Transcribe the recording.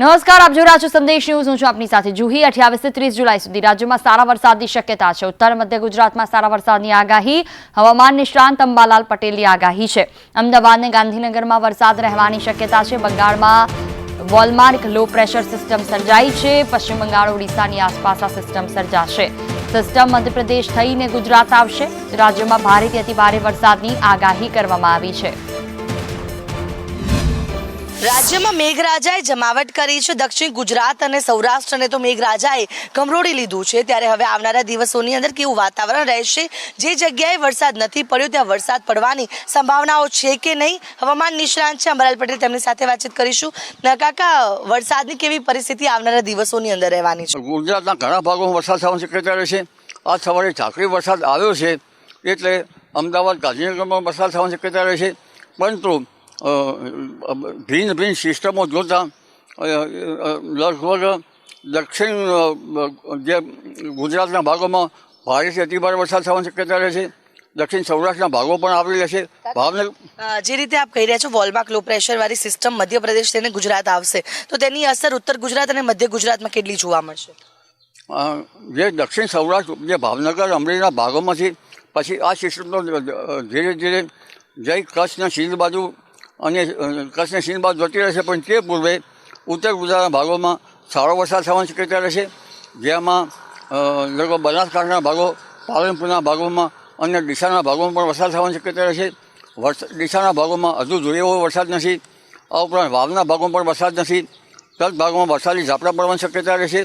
નમસ્કાર, આપ જોઈ રહ્યા સંદેશ ન્યૂઝ. હું છું આપની સાથે જુહી. અઠ્યાવીસથી ત્રીસ જુલાઈ સુધી રાજ્યમાં સારા વરસાદની શક્યતા છે. ઉત્તર, મધ્ય ગુજરાતમાં સારા વરસાદની આગાહી, હવામાન નિષ્ણાંત અંબાલાલ પટેલની આગાહી છે. અમદાવાદ ગાંધીનગરમાં વરસાદ રહેવાની શક્યતા છે. બંગાળમાં વોલમાર્ક, લો પ્રેશર સિસ્ટમ સર્જાઈ છે. પશ્ચિમ બંગાળ, ઓડિશાની આસપાસ આ સિસ્ટમ સર્જાશે. સિસ્ટમ મધ્યપ્રદેશ થઈને ગુજરાત આવશે. રાજ્યમાં ભારેથી અતિભારે વરસાદની આગાહી કરવામાં આવી છે. રાજ્યમાં મેઘરાજાએ જમાવટ કરી છે. દક્ષિણ ગુજરાત અને સૌરાષ્ટ્રને તો મેઘરાજાએ કમરોડી લીધું છે. ત્યારે હવે આવનારા દિવસોની અંદર કેવું વાતાવરણ રહેશે? જે જગ્યાએ વરસાદ નથી પડ્યો, ત્યાં વરસાદ પડવાની સંભાવનાઓ છે કે નહીં? હવામાન નિષ્ણાંત છે. અંબરાલ પટેલ તેમની સાથે વાતચીત કરીશું. ન, કાકા, વરસાદની કેવી પરિસ્થિતિ આવનારા દિવસોની અંદર રહેવાની છે? ગુજરાતના ઘણા ભાગોમાં વરસાદ થવાની શક્યતા રહેશે આ સવારે ઝાકરી વરસાદ આવ્યો છે. એટલે અમદાવાદ, ગાંધીનગરમાં વરસાદ થવાની શક્યતા રહેશે પરંતુ ભિન્ન ભિન્ન સિસ્ટમો જોતાં લગભગ દક્ષિણ જે ગુજરાતના ભાગોમાં ભારેથી અતિભારે વરસાદ થવાની શક્યતા રહે છે. દક્ષિણ સૌરાષ્ટ્રના ભાગો પણ આવરી રહેશે ભાવનગર જે રીતે આપ કહી રહ્યા છો વોલમાર્ક લો પ્રેશર વાળી સિસ્ટમ મધ્યપ્રદેશ તેને ગુજરાત આવશે. તો તેની અસર ઉત્તર ગુજરાત અને મધ્ય ગુજરાતમાં કેટલી જોવા મળશે? જે દક્ષિણ સૌરાષ્ટ્ર જે ભાવનગર અમરેલીના ભાગોમાંથી પછી આ સિસ્ટમનો ધીરે ધીરે જય કચ્છના સિંધ બાજુ અને કચ્છને સિંધ બાજુ જતી રહેશે, પણ તે પૂર્વે ઉત્તર ગુજરાતના ભાગોમાં સારો વરસાદ થવાની શક્યતા રહેશે, જેમાં લગભગ બનાસકાંઠાના ભાગો, પાલનપુરના ભાગોમાં અને ડીસાના ભાગોમાં પણ વરસાદ થવાની શક્યતા રહેશે. ડીસાના ભાગોમાં હજુ જોઈએ એવો વરસાદ નથી. આ ઉપરાંત વાવના ભાગોમાં પણ વરસાદ નથી. તદ ભાગોમાં વરસાદી ઝાપટા પડવાની શક્યતા રહેશે.